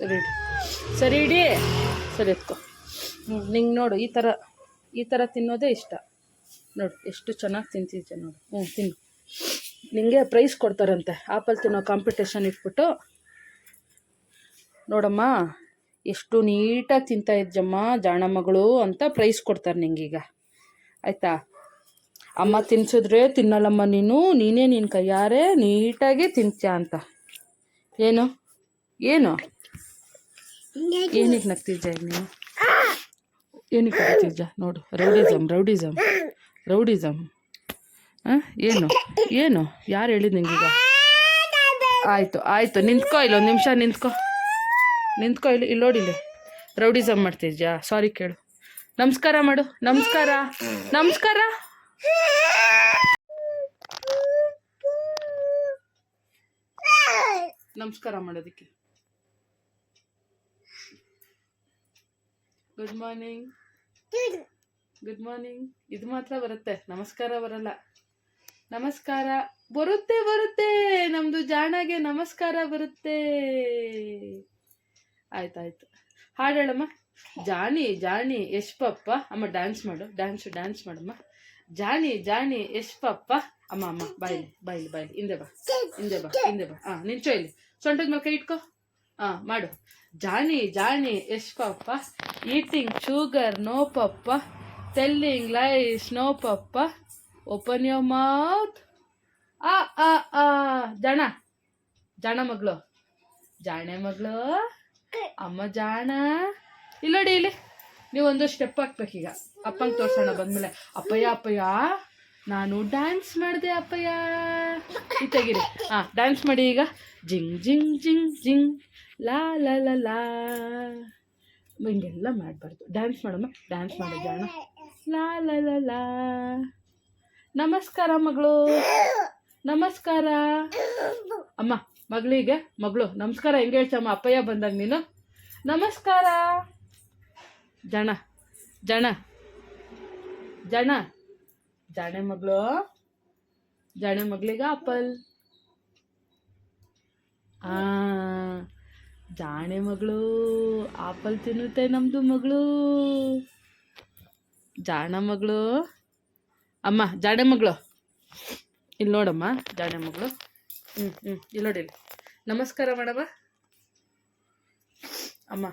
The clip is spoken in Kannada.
ಸರಿ ಇಡಿ. ಸರಿ ಎತ್ಕೊ. ಹ್ಞೂ ನಿಂಗೆ ನೋಡು, ಈ ಥರ ಈ ಥರ ತಿನ್ನೋದೇ ಇಷ್ಟ. ನೋಡು, ಎಷ್ಟು ಚೆನ್ನಾಗಿ ತಿಂತಿದ್ದೆ ನೋಡು. ಹ್ಞೂ ತಿನ್ನು. ನಿಮಗೆ ಪ್ರೈಸ್ ಕೊಡ್ತಾರಂತೆ. ಆಪಲ್ ತಿನ್ನೋ ಕಾಂಪಿಟೇಷನ್ ಇಟ್ಬಿಟ್ಟು. ನೋಡಮ್ಮ, ಎಷ್ಟು ನೀಟಾಗಿ ತಿಂತಾ ಇದ್ದಮ್ಮ ಜಾಣ ಮಗಳು ಅಂತ ಪ್ರೈಸ್ ಕೊಡ್ತಾರೆ ನಿಂಗೀಗ. ಆಯಿತಾ? ಅಮ್ಮ ತಿನ್ಸಿದ್ರೆ ತಿನ್ನಲ್ಲಮ್ಮ ನೀನು, ನೀನೇ ನಿನ್ನ ಕೈಯಾರೇ ನೀಟಾಗಿ ತಿಂತ್ಯಾ ಅಂತ. ಏನು? ಏನು? ಏನಕ್ಕೆ ನಗ್ತಿದ್ದ ಈಗ ನೀನು? ಏನಕ್ಕೆ ನಗ್ತಿದ್ದ ನೋಡು ರೌಡಿಸಮ್ ರೌಡಿಸಮ್ ರೌಡಿಸಮ್ ಹಾಂ ಏನು ಏನು, ಯಾರು ಹೇಳಿದ್ ನಿಂಗೀಗ? ಆಯಿತು ಆಯಿತು, ನಿಂತ್ಕೋ ಇಲ್ಲ ಒಂದು ನಿಮಿಷ, ನಿಂತ್ಕೋ. ನಿಂತ್ಕೋ ಇಲ್ಲಿ ಇಲ್ಲಿ. ನೋಡಿಲ್ಲ ರೌಡಿಸಮ್ ಮಾಡ್ತಿದ್ಯಾ? ಸಾರಿ ಕೇಳು. ನಮಸ್ಕಾರ ಮಾಡು, ನಮಸ್ಕಾರ ನಮಸ್ಕಾರ. ನಮಸ್ಕಾರ ಮಾಡೋದಕ್ಕೆ. ಗುಡ್ ಮಾರ್ನಿಂಗ್ ಗುಡ್ ಮಾರ್ನಿಂಗ್ ಇದು ಮಾತ್ರ ಬರುತ್ತೆ. ನಮಸ್ಕಾರ ಬರಲ್ಲ. ನಮಸ್ಕಾರ. ಬರುತ್ತೆ ಬರುತ್ತೆ. ನಮ್ದು ಜಾಣಗೆ ನಮಸ್ಕಾರ ಬರುತ್ತೆ. ಆಯ್ತಾಯ್ತು ಹಾಡೇಳಮ್ಮ. ಜಾಣಿ ಜಾಣಿ ಯಶ್ಪಪ್ಪ. ಯಶ್ ಪಪ್ಪ ಅಮ್ಮ ಡ್ಯಾನ್ಸ್ ಮಾಡು. ಡ್ಯಾನ್ಸ್ ಡ್ಯಾನ್ಸ್ ಮಾಡಮ್ಮ. ಜಾಣಿ ಜಾಣಿ ಯಶ್ಪಪ್ಪ. ಅಮ್ಮ ಅಮ್ಮ ಬಾಯ್ಲಿ ಬಾಯ್ಲಿ ಬಾಯ್ಲಿ. ಹಿಂದೆ ಬಾ. ಹಿಂದೆ ಬಾ ಹಿಂದೆ ಬಾ. ಹಾ ನಿಂಚೋ ಇಲ್ಲಿ. ಸೊಂಟದ ಮೇಲೆ ಕೈ ಇಟ್ಕೋ. ಹಾಂ, ಮಾಡು. Johny Johny yes papa eating sugar no papa telling lies no papa open your mouth ah ah ah. ಜಾಣ. ಜಾಣ ಮಗಳು. ಜಾಣೆ ಮಗಳು. ಅಮ್ಮ ಜಾಣ. ಇಲ್ಲೋಡಿ ಇಲ್ಲಿ. ಒಂದು ಸ್ಟೆಪ್ ಹಾಕ್ಬೇಕೀಗ. ಅಪ್ಪಂಗೆ ತೋರ್ಸೋಣ ಬಂದ್ಮೇಲೆ. ಅಪ್ಪಯ್ಯ ಅಪ್ಪಯ್ಯ. ನಾನು ಡ್ಯಾನ್ಸ್ ಮಾಡಿದೆ, ಅಪ್ಪಯ್ಯ. ಈ ತೆಗೀರಿ. ಹಾಂ ಡ್ಯಾನ್ಸ್ ಮಾಡಿ ಈಗ. ಜಿಂಗ್ ಜಿಂಗ್ ಜಿಂಗ್ ಜಿಂಗ್. ಲಾ ಲಾ ಲಾ ಲಾ. ಹಿಂಗೆಲ್ಲ ಮಾಡಬಾರ್ದು. ಡ್ಯಾನ್ಸ್ ಮಾಡಮ್ಮ ಡ್ಯಾನ್ಸ್ ಮಾಡು ಜಾಣ. ಲಾ ಲಾ ಲಾ ಲಾ. ನಮಸ್ಕಾರ, ಮಗಳು. ನಮಸ್ಕಾರ. ಅಮ್ಮ, ಮಗಳಿಗೆ, ಮಗಳು, ನಮಸ್ಕಾರ ಹೆಂಗೆ ಹೇಳ್ತಮ್ಮ ಅಪ್ಪಯ್ಯ ಬಂದಾಗ ನೀನು? ನಮಸ್ಕಾರ. ಜಣ ಜಣ. ಜಣ. ಜಾಣೆ ಮಗಳು. ಜಾಣೆ ಮಗಳಿಗೆ ಆಪಲ್ ಆ. ಜಾಣೆ ಮಗಳು, ಆಪಲ್ ತಿನ್ನುತ್ತೆ ನಮ್ಮದು ಮಗಳು. ಜಾಣ ಮಗಳು. ಅಮ್ಮ, ಜಾಣೆ ಮಗಳು. ಇಲ್ಲಿ ನೋಡಮ್ಮ, ಜಾಣೆ ಮಗಳು. ಹ್ಞೂ ಹ್ಞೂ ಇಲ್ಲಿ ನೋಡಿ. ನಮಸ್ಕಾರ ಮಾಡಮ್ಮ ಅಮ್ಮ.